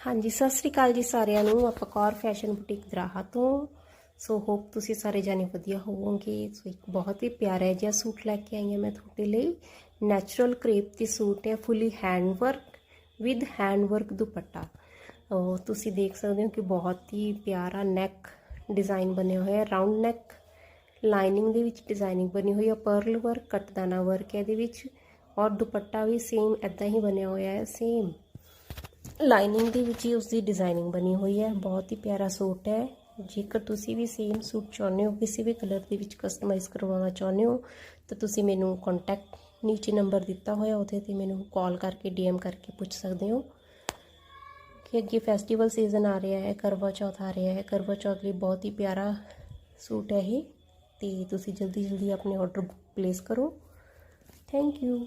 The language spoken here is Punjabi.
ਹਾਂਜੀ, ਸਤਿ ਸ੍ਰੀ ਅਕਾਲ ਜੀ ਸਾਰਿਆਂ ਨੂੰ। ਆਪਾਂ ਕੌਰ ਫੈਸ਼ਨ ਬੁਟੀਕ ਦਰਾਹਾ ਤੋਂ। ਸੋ ਹੋਪ ਤੁਸੀਂ ਸਾਰੇ ਜਾਣੇ ਵਧੀਆ ਹੋਵੋਗੇ। ਸੋ ਇੱਕ ਬਹੁਤ ਹੀ ਪਿਆਰਾ ਜਿਹਾ ਸੂਟ ਲੈ ਕੇ ਆਈ ਹਾਂ ਮੈਂ ਤੁਹਾਡੇ ਲਈ। ਨੈਚੁਰਲ ਕ੍ਰੇਪ ਦੀ ਸੂਟ ਹੈ fully hand work with hand work dupatta. ਉਹ ਤੁਸੀਂ ਦੇਖ ਸਕਦੇ ਹੋ ਕਿ ਬਹੁਤ ਹੀ ਪਿਆਰਾ ਨੈਕ ਡਿਜ਼ਾਈਨ ਬਣਿਆ ਹੋਇਆ ਹੈ ਰਾਉਂਡ ਨੈਕ ਲਾਈਨਿੰਗ ਦੇ ਵਿੱਚ ਡਿਜ਼ਾਈਨਿੰਗ ਬਣੀ ਹੋਈ ਹੈ ਪਰਲ ਵਰਕ ਕਟਦਾਨਾ ਵਰਕ ਹੈ ਇਹਦੇ ਵਿੱਚ। ਔਰ ਦੁਪੱਟਾ ਵੀ ਸੇਮ ਐਦਾਂ ਹੀ ਬਣਿਆ ਹੋਇਆ ਹੈ ਸੇਮ ਲਾਈਨਿੰਗ ਦੇ ਵਿੱਚ ਹੀ ਉਸ ਦੀ ਡਿਜ਼ਾਈਨਿੰਗ ਬਣੀ ਹੋਈ ਹੈ। ਬਹੁਤ ਹੀ ਪਿਆਰਾ ਸੂਟ ਹੈ। ਜੇਕਰ ਤੁਸੀਂ ਵੀ ਸੇਮ ਸੂਟ ਚਾਹੁੰਦੇ ਹੋ, ਕਿਸੇ ਵੀ ਕਲਰ ਦੇ ਵਿੱਚ ਕਸਟਮਾਈਜ਼ ਕਰਵਾਉਣਾ ਚਾਹੁੰਦੇ ਹੋ, ਤਾਂ ਤੁਸੀਂ ਮੈਨੂੰ ਕੰਟੈਕਟ ਨੀਚੇ ਨੰਬਰ ਦਿੱਤਾ ਹੋਇਆ, ਉਹਦੇ ਤੇ ਮੈਨੂੰ ਕਾਲ ਕਰਕੇ ਡੀਐਮ ਕਰਕੇ ਪੁੱਛ ਸਕਦੇ ਹੋ ਕਿ ਅੱਗੇ ਫੈਸਟੀਵਲ ਸੀਜ਼ਨ ਆ ਰਿਹਾ ਹੈ, ਕਰਵਾ ਚੌਥ ਆ ਰਿਹਾ ਹੈ। ਕਰਵਾ ਚੌਥ ਲਈ ਬਹੁਤ ਹੀ ਪਿਆਰਾ ਸੂਟ ਹੈ ਇਹ। ਤੇ ਤੁਸੀਂ ਜਲਦੀ ਜਲਦੀ ਆਪਣੇ ਆਰਡਰ ਪਲੇਸ ਕਰੋ। Thank you